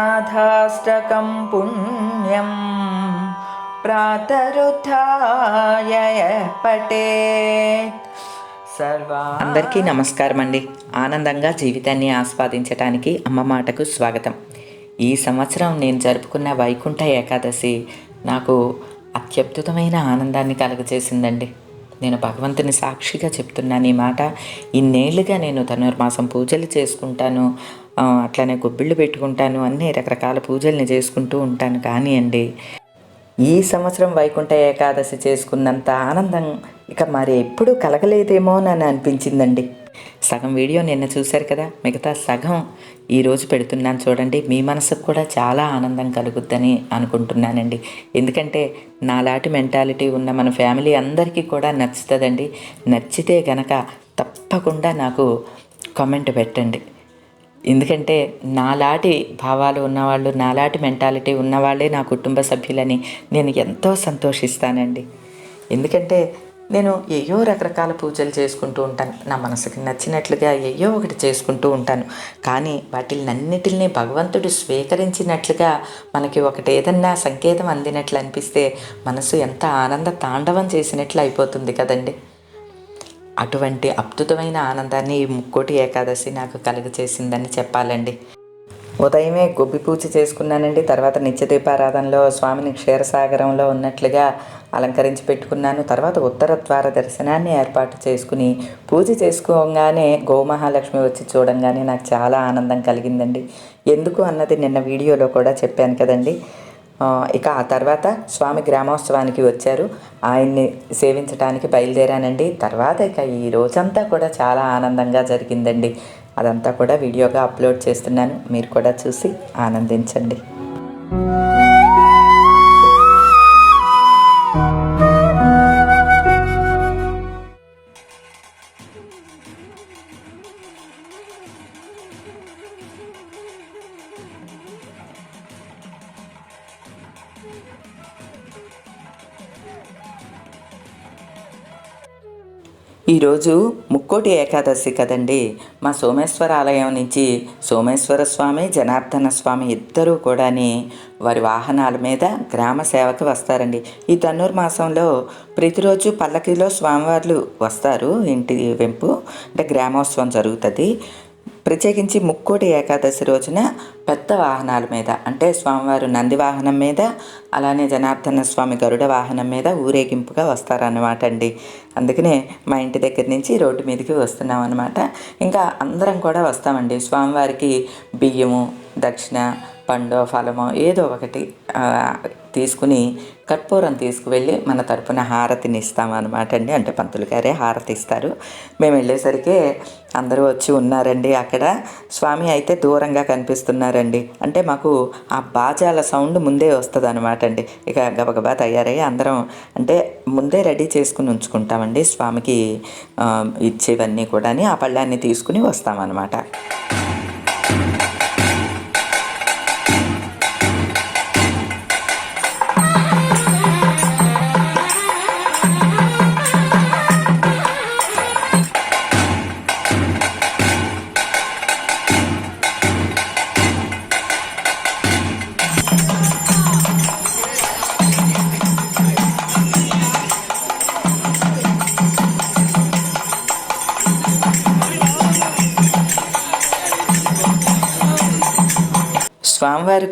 रङ्गनाथाष्टकं पुण्यं प्रातरुत्थाय पठेत् సర్వా అందరికీ నమస్కారం అండి ఆనందంగా జీవితాన్ని ఆస్వాదించటానికి అమ్మ మాటకు స్వాగతం ఈ సంవత్సరం నేను జరుపుకున్న వైకుంఠ ఏకాదశి నాకు అత్యద్భుతమైన ఆనందాన్ని కలుగజేసిందండి నేను భగవంతుని సాక్షిగా చెప్తున్నాను ఈ మాట ఇన్నేళ్లుగా నేను ధనుర్మాసం పూజలు చేసుకుంటాను ఆ, అట్లనే గుబ్బిళ్ళు పెట్టుకుంటాను అన్ని రకరకాల పూజల్ని చేసుకుంటూ ఉంటాను కానీ అండి. ఈ సంవత్సరం వైకుంఠ ఏకాదశి చేసుకున్నంత ఆనందం ఇక మరి ఎప్పుడు కలగలేదేమో అని అనిపించిందండి. సగం వీడియో నిన్న చూశారు కదా మిగతా సగం ఈరోజు పెడుతున్నాను చూడండి మీ మనసుకు కూడా చాలా ఆనందం కలుగుద్దని అనుకుంటున్నానండి. ఎందుకంటే నాలాటి మెంటాలిటీ ఉన్న మన ఫ్యామిలీ అందరికీ కూడా నచ్చుతుందండి. నచ్చితే గనక తప్పకుండా నాకు కామెంట్ పెట్టండి. ఎందుకంటే నాలాటి భావాలు ఉన్నవాళ్ళు నాలాటి మెంటాలిటీ ఉన్నవాళ్ళే నా కుటుంబ సభ్యులని నేను ఎంతో సంతోషిస్తానండి. ఎందుకంటే నేను ఏయో రకరకాల పూజలు చేసుకుంటూ ఉంటాను. నా మనసుకి నచ్చినట్లుగా ఏయో ఒకటి చేసుకుంటూ ఉంటాను. కానీ వాటిలన్నిటిని భగవంతుడు స్వీకరించినట్లుగా మనకి ఒకటి ఏదన్నా సంకేతం అందినట్లు అనిపిస్తే మనసు ఎంత ఆనంద తాండవం చేసినట్లు అయిపోతుంది కదండి. అటువంటి అద్భుతమైన ఆనందాన్ని ఈ ముక్కోటి ఏకాదశి నాకు కలుగచేసిందని చెప్పాలండి. ఉదయమే గొబ్బి పూజ చేసుకున్నానండి. తర్వాత నిత్యదీపారాధనలో స్వామిని క్షీరసాగరంలో ఉన్నట్లుగా అలంకరించి పెట్టుకున్నాను. తర్వాత ఉత్తర ద్వార దర్శనాన్ని ఏర్పాటు చేసుకుని పూజ చేసుకోగానే గోమహాలక్ష్మి వచ్చి చూడంగానే నాకు చాలా ఆనందం కలిగిందండి. ఎందుకు అన్నది నిన్న వీడియోలో కూడా చెప్పాను కదండి. ఇక ఆ తర్వాత స్వామి గ్రామోత్సవానికి వచ్చారు. ఆయన్ని సేవించడానికి బయలుదేరానండి. తర్వాత ఇక ఈ రోజంతా కూడా చాలా ఆనందంగా జరిగిందండి. అదంతా కూడా వీడియోగా అప్లోడ్ చేస్తున్నాను. మీరు కూడా చూసి ఆనందించండి. ఈరోజు ముక్కోటి ఏకాదశి కదండి. మా సోమేశ్వర ఆలయం నుంచి సోమేశ్వర స్వామి జనార్దన స్వామి ఇద్దరూ కూడాని వారి వాహనాల మీద గ్రామ సేవకి వస్తారండి. ఈ ధనుర్మాసంలో మాసంలో ప్రతిరోజు పల్లకిలో స్వామివార్లు వస్తారు ఇంటి వెంపు. అంటే గ్రామోత్సవం జరుగుతుంది. ప్రత్యేకించి ముక్కోటి ఏకాదశి రోజున పెద్ద వాహనాల మీద అంటే స్వామివారు నంది వాహనం మీద అలానే జనార్దన స్వామి గరుడ వాహనం మీద ఊరేగింపుగా వస్తారన్నమాట అండి. అందుకనే మా ఇంటి దగ్గర నుంచి రోడ్డు మీదకి వస్తున్నాం అనమాట ఇంకా అందరం కూడా వస్తామండి. స్వామివారికి బియ్యము దక్షిణ పండో ఫలమో ఏదో ఒకటి తీసుకుని కర్పూరం తీసుకువెళ్ళి మన తరపున హారతిని ఇస్తామన్నమాట అండి. అంటే పంతులు గారే హారతి ఇస్తారు. మేము వెళ్ళేసరికి అందరూ వచ్చి ఉన్నారండి అక్కడ. స్వామి అయితే దూరంగా కనిపిస్తున్నారండి. అంటే మాకు ఆ బాజాల సౌండ్ ముందే వస్తుంది అనమాట అండి. ఇక గబగబా తయారయ్యి అందరం అంటే ముందే రెడీ చేసుకుని ఉంచుకుంటామండి స్వామికి ఇచ్చేవన్నీ కూడా ఆ పళ్ళాన్ని తీసుకుని వస్తామన్నమాట.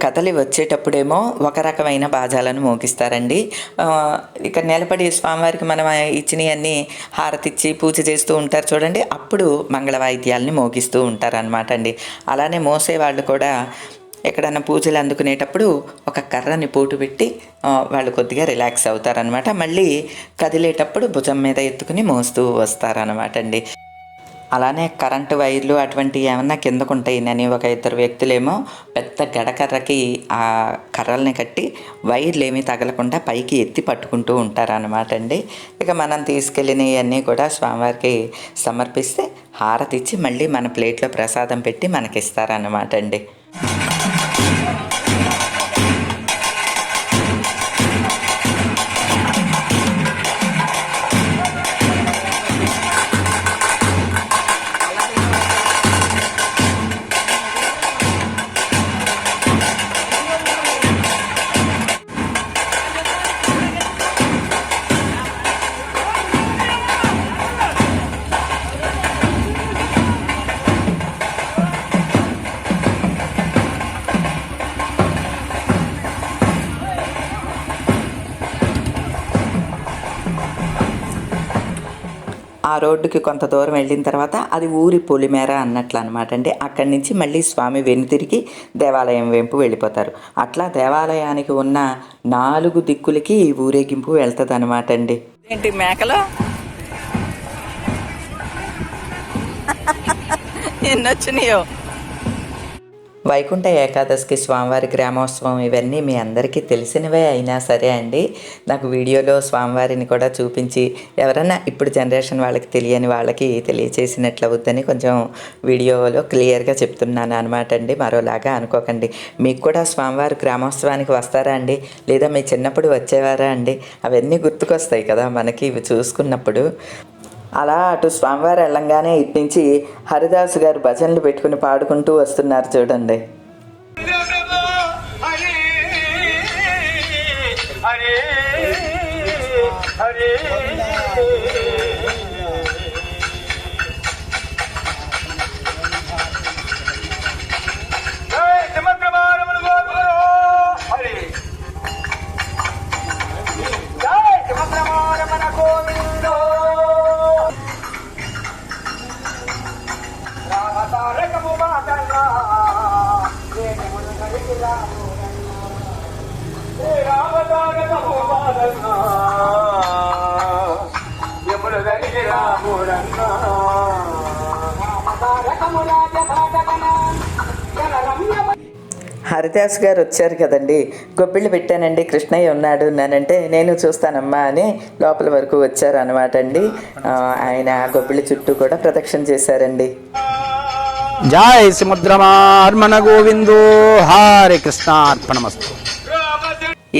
కథలి వచ్చేటప్పుడేమో ఒక రకమైన బాజాలను మోగిస్తారండి. ఇక్కడ ఇక నిలబడి స్వామివారికి మనం ఇచ్చినవన్నీ హారతిచ్చి పూజ చేస్తూ ఉంటారు చూడండి. అప్పుడు మంగళ వాయిద్యాలని మోగిస్తూ ఉంటారు అనమాట అండి అలానే మోసేవాళ్ళు కూడా ఎక్కడన్నా పూజలు అందుకునేటప్పుడు ఒక కర్రని పోటు పెట్టి వాళ్ళు కొద్దిగా రిలాక్స్ అవుతారనమాట మళ్ళీ కదిలేటప్పుడు భుజం మీద ఎత్తుకుని మోస్తూ వస్తారనమాట అండి అలానే కరెంటు వైర్లు అటువంటివి ఏమన్నా కిందకు ఉంటాయినని ఒక ఇద్దరు వ్యక్తులేమో పెద్ద గడకర్రకి ఆ కర్రల్ని కట్టి వైర్లు ఏమీ తగలకుండా పైకి ఎత్తి పట్టుకుంటూ ఉంటారనమాట అండి. ఇక మనం తీసుకెళ్ళినవన్నీ కూడా స్వామివారికి సమర్పిస్తే హారతి ఇచ్చి మళ్ళీ మన ప్లేట్లో ప్రసాదం పెట్టి మనకిస్తారన్నమాట అండి. ఆ రోడ్డుకి కొంత దూరం వెళ్ళిన తర్వాత అది ఊరి పొలిమేర అన్నట్లు అనమాట అండి అక్కడి నుంచి మళ్ళీ స్వామి వెనుతిరిగి దేవాలయం వైపు వెళ్ళిపోతారు. అట్లా దేవాలయానికి ఉన్న నాలుగు దిక్కులకి ఈ ఊరేగింపు వెళ్తుంది అనమాట అండి. ఏంటి మేకలు? ఎన్నొచ్చినాయో? వైకుంఠ ఏకాదశికి స్వామివారి గ్రామోత్సవం ఇవన్నీ మీ అందరికీ తెలిసినవే అయినా సరే అండి. నాకు వీడియోలో స్వామివారిని కూడా చూపించి ఎవరన్నా ఇప్పుడు జనరేషన్ వాళ్ళకి తెలియని వాళ్ళకి తెలియచేసినట్లు అవుద్దని కొంచెం వీడియోలో క్లియర్గా చెప్తున్నాను అనమాట అండి. మరోలాగా అనుకోకండి. మీకు కూడా స్వామివారి గ్రామోత్సవానికి వస్తారా అండి? లేదా మీ చిన్నప్పుడు వచ్చేవారా అండి? అవన్నీ గుర్తుకొస్తాయి కదా మనకి ఇవి చూసుకున్నప్పుడు. అలా అటు స్వామివారి వెళ్ళంగానే ఇటు హరిదాస్ హరిదాసు గారు భజనలు పెట్టుకుని పాడుకుంటూ వస్తున్నారు చూడండి. హరే హరే హరిదాస్ గారు వచ్చారు కదండి. గొబ్బిళ్ళు పెట్టానండి కృష్ణయ్య ఉన్నాడు అన్నానంటే నేను చూస్తానమ్మా అని లోపల వరకు వచ్చారు అనమాట అండి ఆయన గొబ్బిళ్ళ చుట్టూ కూడా ప్రదక్షిణ చేశారండి. జై సముద్రమార్మణ గోవిందో హరే కృష్ణార్పణమస్తు.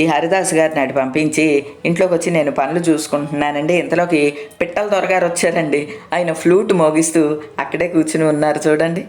ఈ హరిదాస్ గారిని అటు పంపించి ఇంట్లోకి వచ్చి నేను పనులు చూసుకుంటున్నానండి. ఇంతలోకి పిట్టల దొరగారు వచ్చారండి. ఆయన ఫ్లూట్ మోగిస్తూ అక్కడే కూర్చుని ఉన్నారు చూడండి.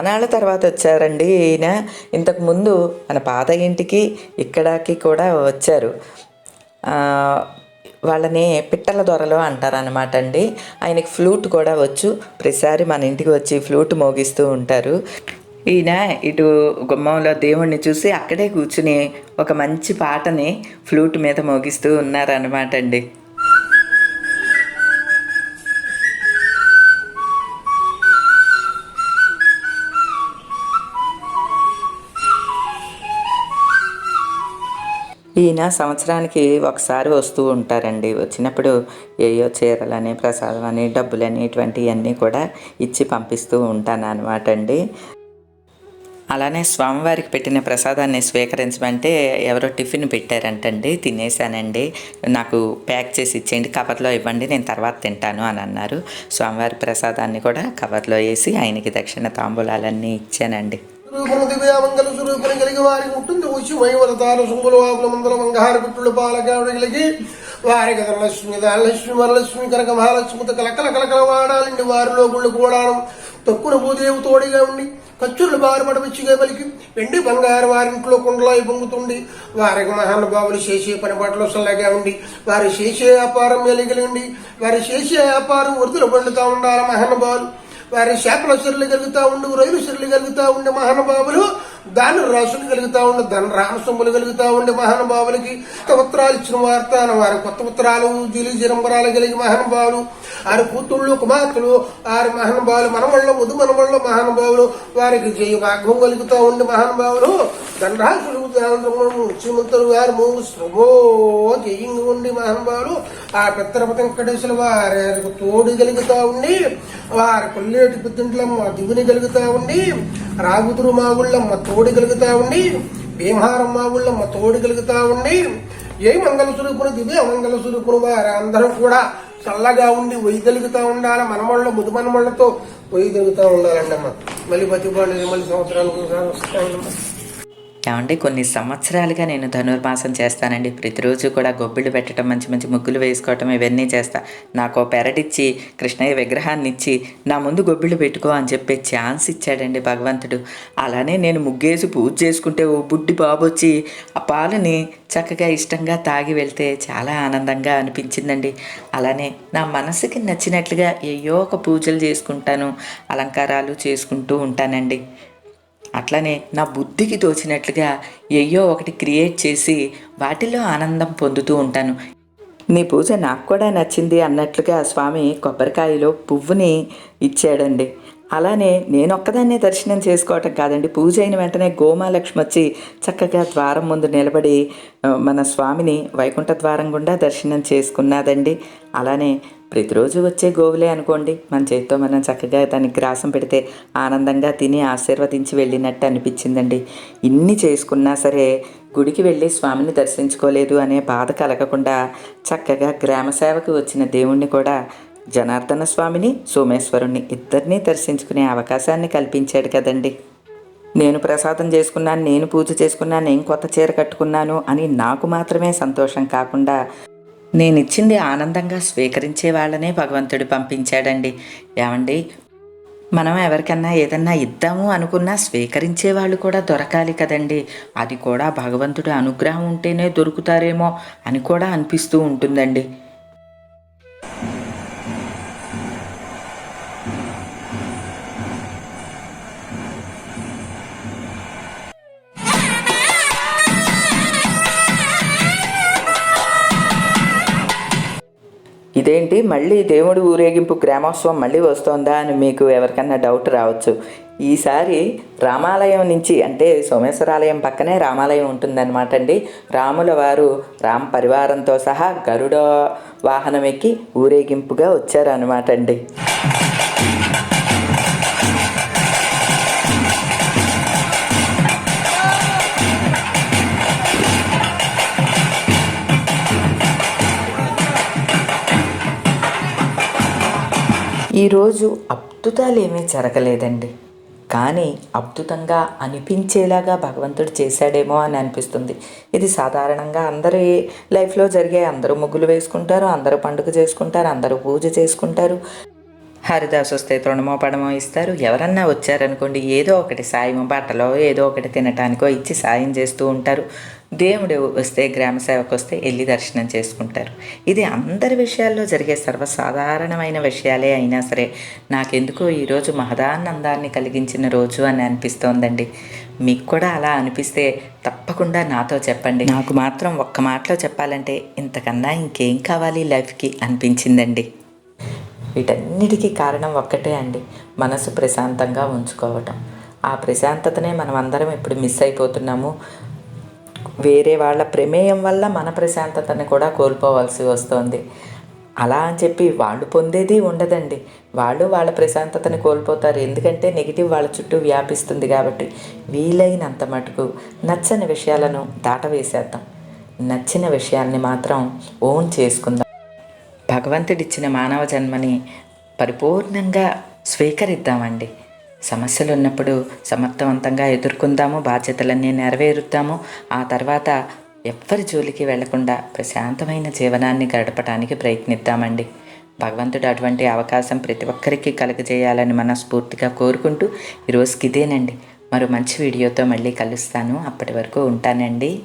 చానాళ్ళ తర్వాత వచ్చారండి ఈయన. ఇంతకుముందు మన పాత ఇంటికి ఇక్కడకి కూడా వచ్చారు. వాళ్ళని పిట్టల దొరలు అంటారనమాట అండి. ఆయనకి ఫ్లూట్ కూడా వచ్చు. ప్రతిసారి మన ఇంటికి వచ్చి ఫ్లూట్ మోగిస్తూ ఉంటారు. ఈయన ఇటు గుమ్మంలో దేవుణ్ణి చూసి అక్కడే కూర్చుని ఒక మంచి పాటని ఫ్లూట్ మీద మోగిస్తూ ఉన్నారనమాట అండి. ఈయన సంవత్సరానికి ఒకసారి వస్తూ ఉంటారండి. వచ్చినప్పుడు ఏయో చీరలని ప్రసాదం అని డబ్బులని ఇటువంటివన్నీ కూడా ఇచ్చి పంపిస్తూ ఉంటాను అనమాట అండి. అలానే స్వామివారికి పెట్టిన ప్రసాదాన్ని స్వీకరించమంటే ఎవరో టిఫిన్ పెట్టారంటండి. తినేసానండి నాకు ప్యాక్ చేసి ఇచ్చేయండి కవర్లో ఇవ్వండి నేను తర్వాత తింటాను అని అన్నారు. స్వామివారి ప్రసాదాన్ని కూడా కవర్లో వేసి ఆయనకి దక్షిణ తాంబూలాలన్నీ ఇచ్చానండి. రూపము దివ్యామంగళ స్వరూపుని కలిగి వారికి ఉంటుంది వచ్చి వైవరతాలు శుంభులు ఆపుల మందల మంగారు పుట్టులు పాలకావిడికి వారికి ధనలక్ష్మి ధనలక్ష్మి వరలక్ష్మి కనక మహాలక్ష్మితో కలకల కలకల వాడాలండి వారిలో గుళ్ళు కూడాను తొక్కున భూదేవి తోడిగా ఉండి ఖర్చులు బారుపడ పిచ్చిగా పలికి వెండి బంగారు వారింట్లో కుండలాయి పొంగుతుండి వారికి మహానుభావులు చేసే పని బాటలో సల్లగా ఉండి వారి చేసే వ్యాపారం వెలిగలిండి వారి చేసే వ్యాపారం వృద్ధులు పండుతా ఉండాలి మహానుభావులు వారి శాపల చెరులు కలుగుతూ ఉండు రైలు చెరులు కలుగుతూ ఉండే మహానుభావులు. దాని రాసులు కలుగుతా ఉండి ధన రామసొమ్ములు కలుగుతా ఉండి మహానుభావులకి ఉత్తరాలు ఇచ్చిన వార్త వారి కొత్త ఉత్తరాలు జిలి జిరంబరాలు కలిగి మహానుభావులు ఆరు కూతుళ్ళు కుమార్తెలు ఆరు మహానుభావులు మనవళ్ళు ముదు మనవళ్ళు మహానుభావులు వారికి జయ భాగ్యం కలుగుతా ఉండి మహానుభావులు దండరాసులు ముఖ్యమంత్రులు గారు మూడు శ్రమో జయంగా ఉండి మహానుభావులు ఆ పెత్తరపతి వెంకటేశ్వర వారికి తోడు కలుగుతా ఉండి వారి కొల్లేటి పుత్తింట్లమ్మ దిగుని కలుగుతా ఉండి రాగుతురు మాగుళ్ళమ్మ తోడు కలుగుతా ఉండి భీమహారం మాగుళ్ళమ్మ తోడు కలుగుతా ఉండి ఏ మంగళ స్వరూపును దివి అమంగళ స్వరూపును వారి కూడా చల్లగా ఉండి వైదొలుగుతా ఉండాలి? మనమళ్ళ ముదుమనమళ్ళతో మనమళ్ళతో ఉండాలండి అమ్మ. మళ్ళీ బతిపాడు మళ్ళీ సంవత్సరానికి ఒకసారి వస్తామన్నమాట కొన్ని సంవత్సరాలుగా నేను ధనుర్మాసం చేస్తానండి. ప్రతిరోజు కూడా గొబ్బిళ్ళు పెట్టడం మంచి మంచి ముగ్గులు వేసుకోవటం ఇవన్నీ చేస్తా. నాకు ఓ పెరటిచ్చి కృష్ణయ్య విగ్రహాన్ని ఇచ్చి నా ముందు గొబ్బిళ్ళు పెట్టుకో అని చెప్పే ఛాన్స్ ఇచ్చాడండి భగవంతుడు. అలానే నేను ముగ్గేసి పూజ చేసుకుంటే ఓ బుడ్డి బాబు వచ్చి ఆ పాలని చక్కగా ఇష్టంగా తాగి వెళ్తే చాలా ఆనందంగా అనిపించిందండి. అలానే నా మనసుకి నచ్చినట్లుగా ఏయో ఒక పూజలు చేసుకుంటాను అలంకారాలు చేసుకుంటూ ఉంటానండి. అట్లనే నా బుద్ధికి తోచినట్లుగా ఏయో ఒకటి క్రియేట్ చేసి వాటిలో ఆనందం పొందుతూ ఉంటాను. నీ పూజ నాకు కూడా నచ్చింది అన్నట్లుగా స్వామి కొబ్బరికాయలో పువ్వుని ఇచ్చాడండి. అలానే నేను ఒక్కదాన్నే దర్శనం చేసుకోవటం కాదండి. పూజ అయిన వెంటనే గోమాలక్ష్మి వచ్చి చక్కగా ద్వారం ముందు నిలబడి మన స్వామిని వైకుంఠ ద్వారం గుండా దర్శనం చేసుకున్నదండి. అలానే ప్రతిరోజు వచ్చే గోవులే అనుకోండి. మన చేతితో మనం చక్కగా దానికి గ్రాసం పెడితే ఆనందంగా తిని ఆశీర్వదించి వెళ్ళినట్టు అనిపించిందండి. ఇన్ని చేసుకున్నా సరే గుడికి వెళ్ళి స్వామిని దర్శించుకోలేదు అనే బాధ కలగకుండా చక్కగా గ్రామ సేవకు వచ్చిన దేవుణ్ణి కూడా జనార్దన స్వామిని సోమేశ్వరుణ్ణి ఇద్దరినీ దర్శించుకునే అవకాశాన్ని కల్పించాడు కదండి. నేను ప్రసాదం చేసుకున్నాను నేను పూజ చేసుకున్నాను నేను కొత్త చీర కట్టుకున్నాను అని నాకు మాత్రమే సంతోషం కాకుండా నేను ఇచ్చింది ఆనందంగా స్వీకరించే వాళ్ళనే భగవంతుడు పంపించాడండి. ఏమండి? మనం ఎవరికన్నా ఏదన్నా ఇద్దాము అనుకున్నా స్వీకరించే వాళ్ళు కూడా దొరకాలి కదండి. అది కూడా భగవంతుడి అనుగ్రహం ఉంటేనే దొరుకుతారేమో అని కూడా అనిపిస్తూ ఉంటుందండి. ఇదేంటి? మళ్ళీ దేవుడి ఊరేగింపు గ్రామోత్సవం మళ్ళీ వస్తోందా అని మీకు ఎవరికన్నా డౌట్ రావచ్చు. ఈసారి రామాలయం నుంచి అంటే సోమేశ్వరాలయం పక్కనే రామాలయం ఉంటుందన్నమాట అండి. రాముల వారు రామ పరివారంతో సహా గరుడ వాహనం ఎక్కి ఊరేగింపుగా వచ్చారనమాట అండి. ఈరోజు అద్భుతాలు ఏమీ జరగలేదండి. కానీ అద్భుతంగా అనిపించేలాగా భగవంతుడు చేశాడేమో అని అనిపిస్తుంది. ఇది సాధారణంగా అందరి లైఫ్లో జరిగే అందరూ ముగ్గులు వేసుకుంటారు అందరూ పండుగ చేసుకుంటారు అందరూ పూజ చేసుకుంటారు. హరిదాస్ వస్తే తృణమో పడమో ఇస్తారు. ఎవరన్నా వచ్చారనుకోండి ఏదో ఒకటి సాయమో బట్టలో ఏదో ఒకటి తినటానికో ఇచ్చి సాయం చేస్తూ ఉంటారు. దేవుడు వస్తే గ్రామ సేవకు వస్తే వెళ్ళి దర్శనం చేసుకుంటారు. ఇది అందరి విషయాల్లో జరిగే సర్వసాధారణమైన విషయాలే అయినా సరే నాకెందుకో ఈరోజు మహదానందాన్ని కలిగించిన రోజు అని అనిపిస్తోందండి. మీకు కూడా అలా అనిపిస్తే తప్పకుండా నాతో చెప్పండి. నాకు మాత్రం ఒక్క మాటలో చెప్పాలంటే ఇంతకన్నా ఇంకేం కావాలి లైఫ్కి అనిపించిందండి. వీటన్నిటికీ కారణం ఒక్కటే అండి మనసు ప్రశాంతంగా ఉంచుకోవటం. ఆ ప్రశాంతతనే మనం అందరం ఇప్పుడు మిస్ అయిపోతున్నాము. వేరే వాళ్ళ ప్రమేయం వల్ల మన ప్రశాంతతని కూడా కోల్పోవాల్సి వస్తుంది. అలా అని చెప్పి వాళ్ళు పొందేది ఉండదండి. వాళ్ళు వాళ్ళ ప్రశాంతతని కోల్పోతారు. ఎందుకంటే నెగిటివ్ వాళ్ళ చుట్టూ వ్యాపిస్తుంది కాబట్టి వీలైనంత మటుకు నచ్చని విషయాలను దాటవేసేద్దాం. నచ్చిన విషయాల్ని మాత్రం ఓన్ చేసుకుందాం. భగవంతుడిచ్చిన మానవ జన్మని పరిపూర్ణంగా స్వీకరిద్దామండి. సమస్యలు ఉన్నప్పుడు సమర్థవంతంగా ఎదుర్కొందాము బాధ్యతలన్నీ నెరవేరుద్దాము. ఆ తర్వాత ఎవ్వరి జోలికి వెళ్ళకుండా ప్రశాంతమైన జీవనాన్ని గడపడానికి ప్రయత్నిద్దామండి. భగవంతుడు అటువంటి అవకాశం ప్రతి ఒక్కరికి కలుగజేయాలని మనస్ఫూర్తిగా కోరుకుంటూ ఈరోజుకి ఇదేనండి మరో మంచి వీడియోతో మళ్ళీ కలుస్తాను. అప్పటి వరకు ఉంటానండి.